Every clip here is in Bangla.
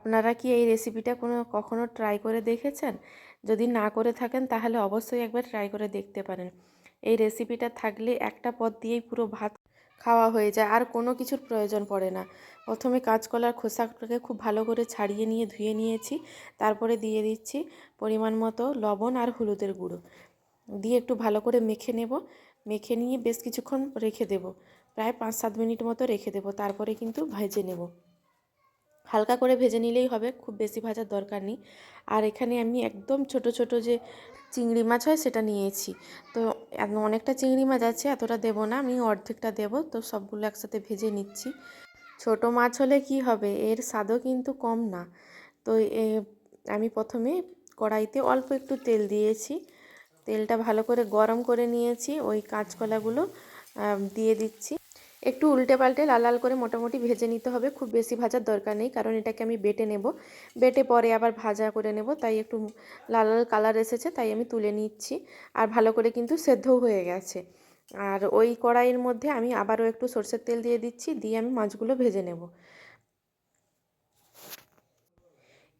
আপনারা কি এই রেসিপিটা কোনো কখনো ট্রাই করে দেখেছেন? যদি না করে থাকেন, তাহলে অবশ্যই একবার ট্রাই করে দেখতে পারেন। এই রেসিপিটা থাকলে একটা পদ দিয়েই পুরো ভাত খাওয়া হয়ে যায়, আর কোনো কিছুর প্রয়োজন পড়ে না। প্রথমে কাঁচকলার খোসাটাকে খুব ভালো করে ছাড়িয়ে নিয়ে, ধুয়ে নিয়েছি। তারপরে দিয়ে দিচ্ছি পরিমাণ মতো লবণ আর হলুদের গুঁড়ো। দিয়ে একটু ভালো করে মেখে নেব। মেখে নিয়ে বেশ কিছুক্ষণ রেখে দেব। প্রায় পাঁচ সাত মিনিট মতো রেখে দেব। তারপরে কিন্তু ভেজে নেব। হালকা করে ভেজে নিলেই হবে, খুব বেশি ভাজার দরকার নেই। আর এখানে আমি একদম ছোট ছোট যে চিংড়ি মাছ হয় সেটা নিয়েছি। তো অনেকটা চিংড়ি মাছ আছে, এতটা দেবো না, আমি অর্ধেকটা দেবো, তো সবগুলো একসাথে ভেজে নিচ্ছি। ছোট মাছ হলে কি হবে, এর স্বাদও কিন্তু কম না। তো আমি প্রথমে কড়াইতে অল্প একটু তেল দিয়েছি। তেলটা ভালো করে গরম করে নিয়েছি, ওই কাঁচকলাগুলো দিয়ে দিচ্ছি। একটু উল্টে পাল্টে লাল লাল করে মোটামুটি ভেজে নিতে হবে। খুব বেশি ভাজার দরকার নেই, কারণ এটাকে আমি বেটে নেব। বেটে পরে আবার ভাজা করে নেব, তাই একটু লাল লাল কালার এসেছে, তাই আমি তুলে নিচ্ছি। আর ভালো করে কিন্তু সেদ্ধও হয়ে গেছে। আর ওই কড়াইয়ের মধ্যে আমি আবারও একটু সর্ষের তেল দিয়ে দিচ্ছি, দিয়ে আমি মাছগুলো ভেজে নেব।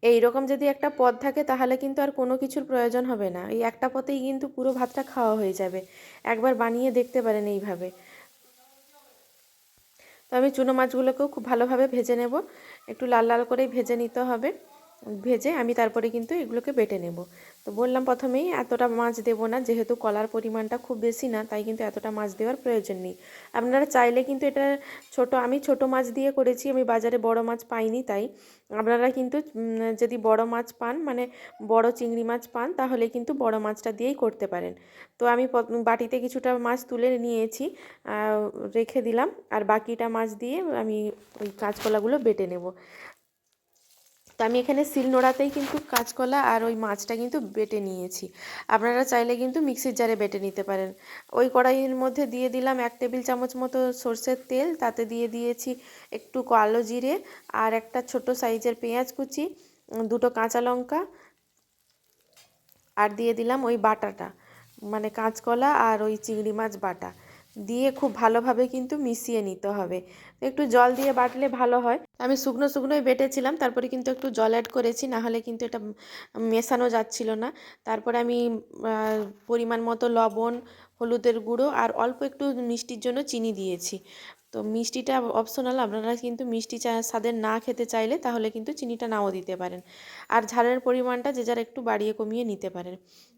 এই রকম যদি একটা পদ থাকে, তাহলে কিন্তু আর কোনো কিছুর প্রয়োজন হবে না। এই একটা পথেই কিন্তু পুরো ভাতটা খাওয়া হয়ে যাবে। একবার বানিয়ে দেখতে পারেন এইভাবে। তো আমি চুনো মাছগুলোকেও খুব ভালোভাবে ভেজে নেব। একটু লাল লাল করেই ভেজে নিতে হবে। ভেজে আমি তারপরে কিন্তু এগুলোকে বেটে নেব। তো বললাম প্রথমেই এতটা মাছ দেবো না, যেহেতু কলার পরিমাণটা খুব বেশি না, তাই কিন্তু এতটা মাছ দেওয়ার প্রয়োজন নেই। আপনারা চাইলে কিন্তু এটা ছোট, আমি ছোট মাছ দিয়ে করেছি, আমি বাজারে বড় মাছ পাইনি তাই। আপনারা কিন্তু যদি বড় মাছ পান মানে বড় চিংড়ি মাছ পান, তাহলে কিন্তু বড় মাছটা দিয়েই করতে পারেন। তো আমি বাটিতে কিছুটা মাছ তুলে নিয়েছি রেখে দিলাম, আর বাকিটা মাছ দিয়ে আমি ওই কাঁচকলাগুলো বেটে নেব। তো আমি এখানে শিলনোড়াতেই কিন্তু কাঁচকলা আর ওই মাছটা কিন্তু বেটে নিয়েছি। আপনারা চাইলে কিন্তু মিক্সির জারে বেটে নিতে পারেন। ওই কড়াইয়ের মধ্যে দিয়ে দিলাম এক টেবিল চামচ মতো সর্ষের তেল, তাতে দিয়ে দিয়েছি একটু কালো জিরে আর একটা ছোট সাইজের পেঁয়াজ কুচি, দুটো কাঁচা লঙ্কা আর দিয়ে দিলাম ওই বাটাটা মানে কাঁচকলা আর ওই চিংড়ি মাছ বাটা। দিয়ে খুব ভালোভাবে কিন্তু মিশিয়ে নিতে হবে। একটু জল দিয়ে বাটলে ভালো হয়। আমি শুকনো শুকনোই বেটেছিলাম, তারপরে কিন্তু একটু জল অ্যাড করেছি নাহলে কিন্তু এটা মেশানো যাচ্ছিল না। তারপরে আমি পরিমাণ মতো লবণ, হলুদের গুঁড়ো আর অল্প একটু মিষ্টির জন্য চিনি দিয়েছি। তো মিষ্টিটা অপশনাল আপনারা কিন্তু মিষ্টি চা স্বাদের না খেতে চাইলে তাহলে কিন্তু চিনিটা নাও দিতে পারেন। আর ঝালের পরিমাণটা যে যার একটু বাড়িয়ে কমিয়ে নিতে পারেন।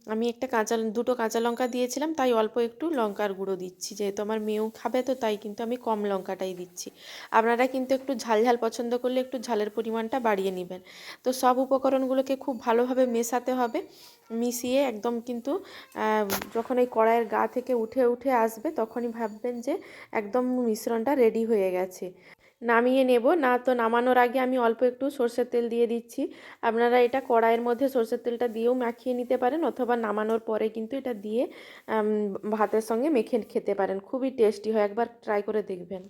আমি একটা কাঁচা, দুটো কাঁচা লঙ্কা দিয়েছিলাম, তাই অল্প একটু লঙ্কার গুঁড়ো দিচ্ছি। যেহেতু আমার মেয়েও খাবে তো, তাই কিন্তু আমি কম লঙ্কাটাই দিচ্ছি। আপনারা কিন্তু একটু ঝাল ঝাল পছন্দ করলে একটু ঝালের পরিমাণটা বাড়িয়ে নেবেন। তো সব উপকরণগুলোকে খুব ভালোভাবে মেশাতে হবে। মিশিয়ে একদম কিন্তু যখন এই কড়াইয়ের গা থেকে উঠে উঠে আসবে, তখনই ভাববেন যে একদম মিশ্রণটা রেডি হয়ে গেছে। নামিয়ে নেব। না তো, নামানোর আগে আমি অল্প একটু সর্ষের তেল দিয়ে দিচ্ছি। আপনারা এটা কড়াইয়ের মধ্যে সর্ষের তেলটা দিয়েও মাখিয়ে নিতে পারেন অথবা নামানোর পরে কিন্তু এটা দিয়ে ভাতের সঙ্গে মেখে খেতে পারেন। খুবই টেস্টি হয়। একবার ট্রাই করে দেখবেন।